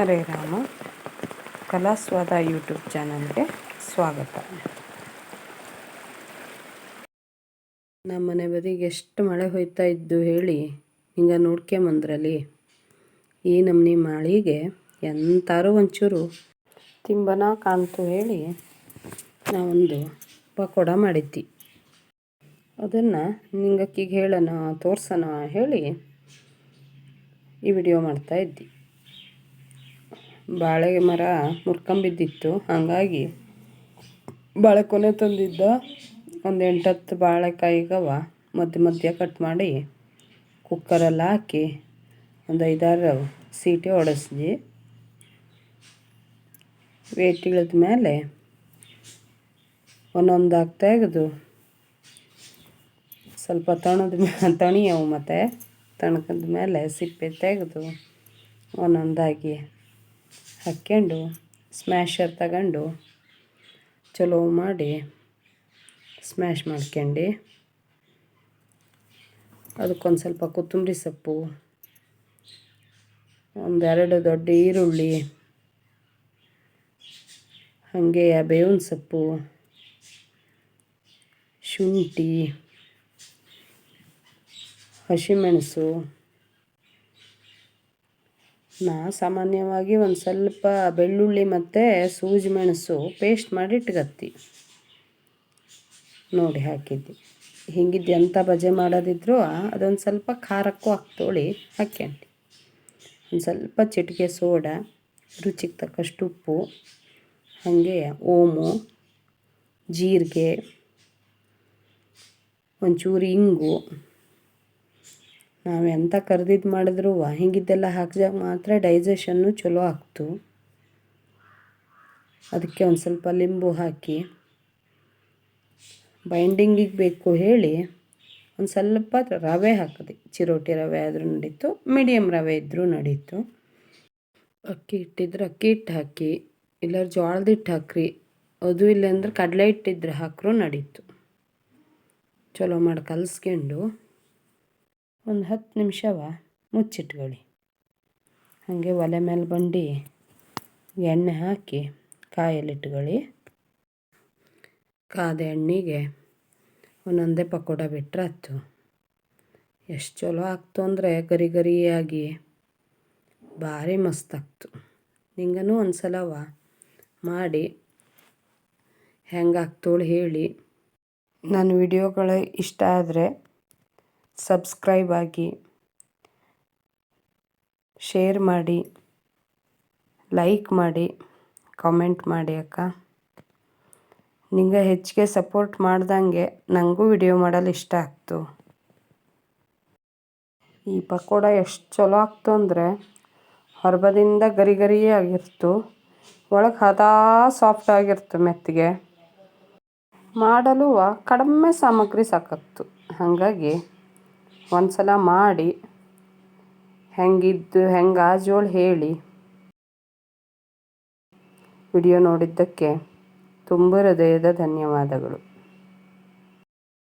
ಹರೇ Rama. ಕಲಾಸ್ವಾದ YouTube ಚಾನಲ್ಗೆ ಸ್ವಾಗತ. ನಮ್ಮ ಮನೆ ಬದಿಗೆ ಎಷ್ಟು ಮಳೆ ಹೋಯ್ತಾ ಇದ್ದು ಹೇಳಿ ಹಿಂಗೆ ನೋಡ್ಕೊಂಬಂದ್ರಲ್ಲಿ ಈ ನಮ್ಮನೆ ಮಾಳಿಗೆ ಎಂತಾರು ಒಂಚೂರು ತಿಂಬನ ಕಾಣ್ತು ಹೇಳಿ, ನಾವೊಂದು ಪಕೋಡ ಮಾಡಿದ್ದಿ ಅದನ್ನು ನಿಂಗಕ್ಕಿಗೆ ಹೇಳೋಣ ತೋರ್ಸೋಣ ಹೇಳಿ ಈ ವಿಡಿಯೋ ಮಾಡ್ತಾ ಇದ್ದಿ ಬಾಳೆ ಮರ ಮುರ್ಕೊಂಬಿದ್ದಿತ್ತು. ಹಾಗಾಗಿ ಬಾಳೆ ಕೊನೆ ತಂದಿದ್ದ ಒಂದು ಎಂಟತ್ತು ಬಾಳೆಕಾಯಿಗವ ಮಧ್ಯ ಮಧ್ಯ ಕಟ್ ಮಾಡಿ ಕುಕ್ಕರಲ್ಲಿ ಹಾಕಿ ಒಂದು ಐದಾರು ಸೀಟಿ ಹೊಡೆಸ್ದಿ ವೇಟ್ ಇಳಿದ ಮೇಲೆ ಒಂದೊಂದಾಗಿ ತೆಗೆದು ಸ್ವಲ್ಪ ತಣದ ತಣಿಯವು ಮತ್ತು ತಣಕದ ಮೇಲೆ ಸಿಪ್ಪೆ ತೆಗೆದು ಒಂದೊಂದಾಗಿ ಹಾಕ್ಕೊಂಡು ಸ್ಮ್ಯಾಶರ್ ತಗೊಂಡು, ಚಲೋ ಮಾಡಿ ಸ್ಮ್ಯಾಶ್ ಮಾಡ್ಕೊಂಡು ಅದಕ್ಕೊಂದು ಸ್ವಲ್ಪ ಕೊತ್ತಂಬರಿ ಸೊಪ್ಪು, ಒಂದೆರಡು ದೊಡ್ಡ ಈರುಳ್ಳಿ, ಹಾಗೆ ಬೇವಿನ ಸೊಪ್ಪು, ಶುಂಠಿ, ಹಸಿಮೆಣಸು ನಾ ಸಾಮಾನ್ಯವಾಗಿ ಒಂದು ಸ್ವಲ್ಪ ಬೆಳ್ಳುಳ್ಳಿ ಮತ್ತು ಸೂಜಿ ಮೆಣಸು ಪೇಸ್ಟ್ ಮಾಡಿ ಇಟ್ಕತ್ತಿ ನೋಡಿ ಹಾಕಿದ್ದೆ. ಹಿಂಗಿದ್ದು ಎಂಥ ಬಜೆ ಮಾಡೋದಿದ್ರು ಅದೊಂದು ಸ್ವಲ್ಪ ಖಾರಕ್ಕೂ ಹಾಕ್ತೋಳಿ ಹಾಕ್ಯಂಡಿ. ಒಂದು ಸ್ವಲ್ಪ ಚಿಟಿಕೆ ಸೋಡಾ, ರುಚಿಗೆ ತಕ್ಕಷ್ಟು ಉಪ್ಪು, ಹಾಗೆ ಓಮು, ಜೀರಿಗೆ, ಒಂಚೂರು ಇಂಗು. ನಾವು ಎಂಥ ಕರ್ದಿದ್ದು ಮಾಡಿದ್ರು ಹಿಂಗಿದ್ದೆಲ್ಲ ಹಾಕಿದಾಗ ಮಾತ್ರ ಡೈಜೆಷನ್ನು ಚಲೋ ಆಗ್ತು. ಅದಕ್ಕೆ ಒಂದು ಸ್ವಲ್ಪ ಲಿಂಬು ಹಾಕಿ ಬೈಂಡಿಂಗಿಗೆ ಬೇಕು ಹೇಳಿ ಒಂದು ಸ್ವಲ್ಪ ರವೆ ಹಾಕಿದೆ, ಚಿರೋಟಿ ರವೆ ಆದರೂ ನಡೀತು ಮೀಡಿಯಮ್ ರವೆ ಇದ್ದರೂ ನಡೀತು. ಅಕ್ಕಿ ಇಟ್ಟಿದ್ರೆ ಅಕ್ಕಿ ಹಿಟ್ಟು ಹಾಕಿ ಇಲ್ಲ ಜೋಳದ ಹಿಟ್ಟು ಹಾಕ್ರಿ, ಅದು ಇಲ್ಲ ಅಂದ್ರೆ ಕಡಲೆ ಹಿಟ್ಟಿದ್ರೆ ಹಾಕ್ರೂ ನಡೀತು. ಚಲೋ ಮಾಡಿ ಕಲಿಸ್ಕೊಂಡು. ಒಂದು ಹತ್ತು ನಿಮಿಷವ ಮುಚ್ಚಿಟ್ಕೊಳ್ಳಿ. ಹಾಗೆ ಒಲೆ ಮೇಲೆ ಬಂಡಿ, ಎಣ್ಣೆ ಹಾಕಿ ಕಾಯಲ್ಲಿಟ್ಕೊಳ್ಳಿ ಕಾದ ಎಣ್ಣೆಗೆ ಒಂದೊಂದೇ ಪಕೋಡ ಬಿಟ್ಟರೆ ಹತ್ತು ಎಷ್ಟು ಚಲೋ ಆಗ್ತು ಅಂದರೆ ಗರಿ ಗರಿಯಾಗಿ, ಭಾರಿ ಮಸ್ತ್ ಆಗ್ತು. ನಿಂಗನೂ ಒಂದು ಸಲವ ಮಾಡಿ ಹೆಂಗಾಗ್ತೋಳು ಹೇಳಿ. ನನ್ನ ವಿಡಿಯೋಗಳು ಇಷ್ಟ ಆದರೆ ಸಬ್ಸ್ಕ್ರೈಬ್ ಆಗಿ ಶೇರ್ ಮಾಡಿ ಲೈಕ್ ಮಾಡಿ ಕಾಮೆಂಟ್ ಮಾಡಿ ಅಕ್ಕ. ನಿಂಗೆ ಹೆಚ್ಚಿಗೆ ಸಪೋರ್ಟ್ ಮಾಡ್ದಂಗೆ ನನಗೂ ವಿಡಿಯೋ ಮಾಡಲು ಇಷ್ಟ ಆಗ್ತು. ಈ ಪಕೋಡ ಎಷ್ಟು ಚಲೋ ಆಗ್ತು ಅಂದರೆ ಹೊರಬದಿಂದ ಗರಿ ಗರಿಯೇ ಆಗಿರ್ತು. ಒಳಗೆ ಹದಾ ಸಾಫ್ಟ್ ಆಗಿರ್ತು ಮೆತ್ತಿಗೆ. ಮಾಡಲು ಕಡಿಮೆ ಸಾಮಗ್ರಿ ಸಾಕತ್ತು. ಹಾಗಾಗಿ ಒಂದು ಸಲ ಮಾಡಿ. ಹೆಂಗಿದ್ದು ಹೆಂಗೆ ಆಜೋಳು ಹೇಳಿ. ವಿಡಿಯೋ ನೋಡಿದ್ದಕ್ಕೆ ತುಂಬ ಹೃದಯದ ಧನ್ಯವಾದಗಳು.